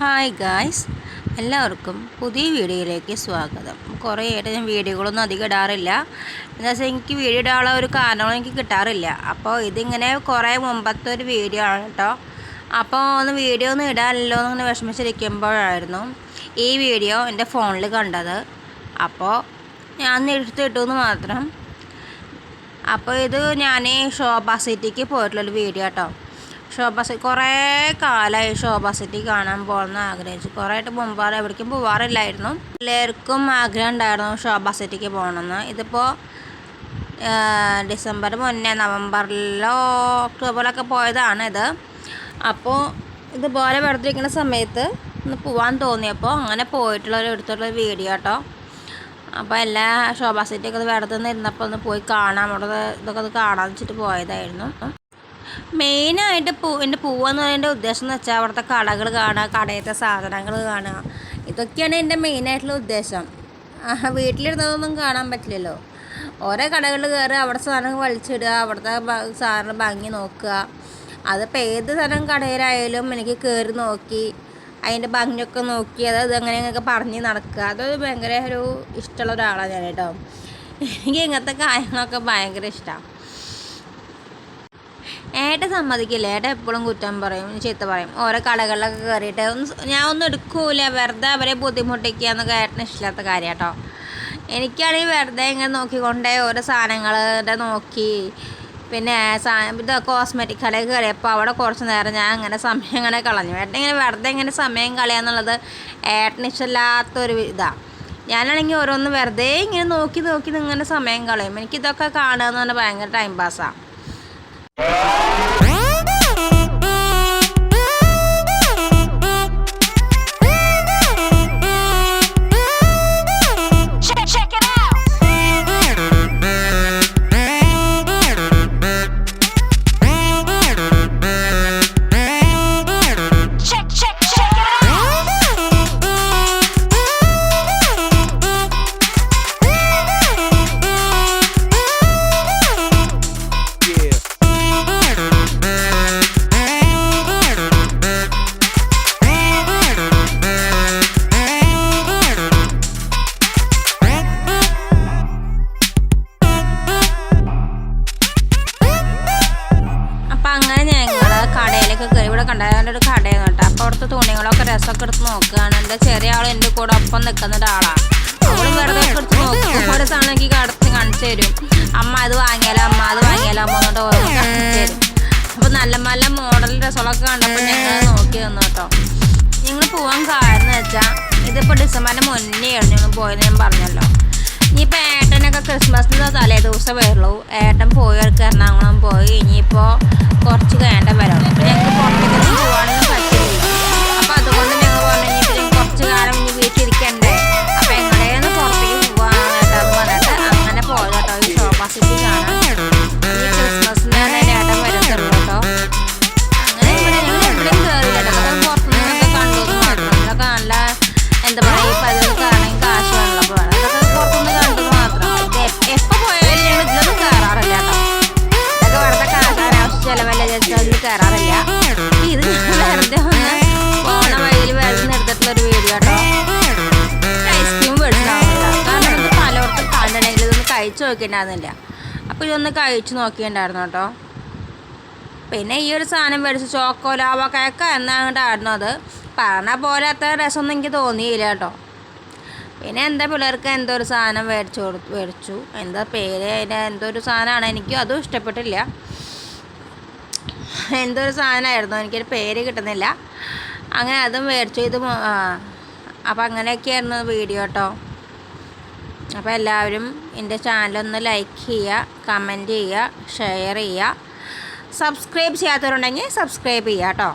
Hi guys എല്ലാവർക്കും പുതിയ വീഡിയോയിലേക്ക് സ്വാഗതം. കുറേ ആയിട്ട് ഞാൻ വീഡിയോകളൊന്നും അധികം ഇടാറില്ല. എന്താ വെച്ചാൽ എനിക്ക് വീഡിയോ ഇടാനുള്ള ഒരു കാരണങ്ങളും എനിക്ക് കിട്ടാറില്ല. അപ്പോൾ ഇതിങ്ങനെ കുറേ മുമ്പത്തെ ഒരു വീഡിയോ ആണ് കേട്ടോ. അപ്പോൾ ഒന്ന് വീഡിയോ ഒന്നും ഇടാനല്ലോ എന്നിങ്ങനെ വിഷമിച്ചിരിക്കുമ്പോഴായിരുന്നു ഈ വീഡിയോ എന്റെ ഫോണിൽ കണ്ടത്. അപ്പോൾ ഞാൻ എടുത്തിട്ടു എന്ന് മാത്രം. അപ്പോൾ ഇത് ഞാൻ ശോഭ സിറ്റിക്ക് പോയിട്ടുള്ളൊരു വീഡിയോ കേട്ടോ. ശോഭ കുറേ കാലമായി ശോഭ സിറ്റി കാണാൻ പോകണമെന്ന് ആഗ്രഹിച്ചു. കുറേ ആയിട്ട് മുമ്പാറ് എവിടേക്കും പോവാറില്ലായിരുന്നു. എല്ലാവർക്കും ആഗ്രഹം ഉണ്ടായിരുന്നു ശോഭ സിറ്റിക്ക് പോകണമെന്ന്. ഇതിപ്പോൾ ഡിസംബർ മുന്നേ നവംബറിലോ ഒക്ടോബറിലൊക്കെ പോയതാണ് ഇത്. അപ്പോൾ ഇതുപോലെ വെറുതെ ഇരിക്കുന്ന സമയത്ത് ഒന്ന് പോകാൻ തോന്നിയപ്പോൾ അങ്ങനെ പോയിട്ടുള്ള ഒരു എടുത്തുള്ള വീഡിയോ കേട്ടോ. അപ്പോൾ എല്ലാ ശോഭാ സിറ്റിയൊക്കെ വെറുതെ ഇരുന്നപ്പോൾ ഒന്ന് പോയി കാണാം. അവിടെ ഇതൊക്കെ ഒന്ന് കാണാമെന്ന് വെച്ചിട്ട് പോയതായിരുന്നു. മെയിനായിട്ട് പൂ എന്റെ പൂവെന്ന് പറയുന്ന ഉദ്ദേശം എന്ന് വെച്ചാൽ അവിടുത്തെ കടകൾ കാണുക കടയത്തെ സാധനങ്ങൾ കാണുക ഇതൊക്കെയാണ് എന്റെ മെയിനായിട്ടുള്ള ഉദ്ദേശം. വീട്ടിലിരുന്നതൊന്നും കാണാൻ പറ്റില്ലല്ലോ. ഓരോ കടകളിൽ കയറുക അവിടെ സാധനങ്ങൾ വലിച്ചിടുക അവിടുത്തെ സാധനം ഭംഗി നോക്കുക. അതിപ്പോൾ ഏത് തരം കടയിലായാലും എനിക്ക് കയറി നോക്കി അതിന്റെ ഭംഗിയൊക്കെ നോക്കി അത് അങ്ങനെയൊക്കെ പറഞ്ഞ് നടക്കുക. അതൊരു ഭയങ്കര ഒരു ഇഷ്ടമുള്ള ഒരാളാണ് ഞാൻ കേട്ടോ. എനിക്ക് ഇങ്ങനത്തെ കാര്യങ്ങളൊക്കെ ഭയങ്കര ഇഷ്ടമാണ് ഏട്ട സമ്മതിക്കില്ല. ഏട്ട എപ്പോഴും കുറ്റം പറയും ചീത്ത പറയും. ഓരോ കടകളിലൊക്കെ കയറിയിട്ട് ഞാൻ ഒന്നും എടുക്കൂല. വെറുതെ അവരെ ബുദ്ധിമുട്ടിക്കുക എന്നൊക്കെ ഏട്ടന് ഇഷ്ടമില്ലാത്ത കാര്യം കേട്ടോ എനിക്കാണെങ്കിൽ വെറുതെ ഇങ്ങനെ നോക്കിക്കൊണ്ടേ ഓരോ സാധനങ്ങളുടെ നോക്കി. പിന്നെ ഇത് കോസ്മെറ്റിക് കടയിൽ കയറിയപ്പോൾ അവിടെ കുറച്ച് നേരം ഞാൻ അങ്ങനെ സമയം ഇങ്ങനെ കളഞ്ഞു. ഏട്ടൻ ഇങ്ങനെ വെറുതെ ഇങ്ങനെ സമയം കളയാന്നുള്ളത് ഏട്ടന് ഇഷ്ടമില്ലാത്തൊരു ഇതാണ് ഞാനാണെങ്കിൽ ഓരോന്ന് വെറുതെ ഇങ്ങനെ നോക്കി നോക്കി ഇങ്ങനെ സമയം കളയും. എനിക്കിതൊക്കെ കാണുക എന്ന് പറഞ്ഞാൽ ഭയങ്കര ടൈം പാസ്സാണ് Ah! കയറി ഇവിടെ കണ്ടാൽ ഒരു കടയാണ് കേട്ടോ. അപ്പോൾ അവിടുത്തെ തുണികളൊക്കെ രസമൊക്കെ എടുത്ത് നോക്കുകയാണ്. എന്റെ ചെറിയ ആൾ എന്റെ കൂടെ ഒപ്പം നിൽക്കുന്ന ഒരാളാണ് അവളും വെറുതെ എടുത്ത് നോക്കും. ഒരു സാധനം എനിക്ക് കടത്ത് കാണിച്ചു തരും. അമ്മ അത് വാങ്ങിയാലോ അമ്മ അത് വാങ്ങിയാലോ അമ്മ എന്നിട്ട് ഓരോ തരും. അപ്പോൾ നല്ല നല്ല മോഡൽ രസമൊക്കെ കണ്ടപ്പോൾ ഞങ്ങൾ നോക്കി നിന്നു കേട്ടോ. ഞങ്ങൾ പോകാൻ കാരണം വെച്ചാൽ ഇതിപ്പോൾ ഡിസംബറിന് മുന്നേ ആയിരുന്നു ഞങ്ങൾ പോയത് ഞാൻ പറഞ്ഞല്ലോ. ഇനിയിപ്പോൾ ഏട്ടനൊക്കെ ക്രിസ്മസിന്റെ തലേ ദിവസം വരുള്ളൂ. ഏട്ടൻ പോയവർക്ക് എറണാകുളം പോയി. ഇനിയിപ്പോൾ കുറച്ച് കഴിഞ്ഞ വരണം ഞങ്ങൾക്ക് പുറത്തേക്ക് പോകാനൊന്നും നോക്കിയിട്ടുണ്ടായിരുന്നില്ല. അപ്പോൾ ഇതൊന്ന് കഴിച്ചു നോക്കിയിട്ടുണ്ടായിരുന്നു കേട്ടോ. പിന്നെ ഈ ഒരു സാധനം മേടിച്ച് ചോക്കോ ലാവ കേക്ക എന്നാണ്ടായിരുന്നു അത്. പറഞ്ഞ പോലെ അത്ര രസമൊന്നും എനിക്ക് തോന്നിയില്ല കേട്ടോ. പിന്നെ എന്താ പിള്ളേർക്ക് എന്തോ ഒരു സാധനം മേടിച്ചു കൊടുത്തു മേടിച്ചു. എന്താ പേര് അതിന്റെ എന്തോ ഒരു സാധനമാണ് എനിക്കും അതും ഇഷ്ടപ്പെട്ടില്ല. എന്തോ ഒരു സാധനമായിരുന്നു എനിക്കൊരു പേര് കിട്ടുന്നില്ല. അങ്ങനെ അതും മേടിച്ചു. ഇത് അപ്പം അങ്ങനെയൊക്കെയായിരുന്നു വീഡിയോ കേട്ടോ. അപ്പോൾ എല്ലാവരും എന്റെ ചാനലൊന്ന് ലൈക്ക് ചെയ്യുക കമന്റ് ചെയ്യുക ഷെയർ ചെയ്യുക. സബ്സ്ക്രൈബ് ചെയ്യാത്തവരുണ്ടെങ്കിൽ സബ്സ്ക്രൈബ് ചെയ്യുക കേട്ടോ.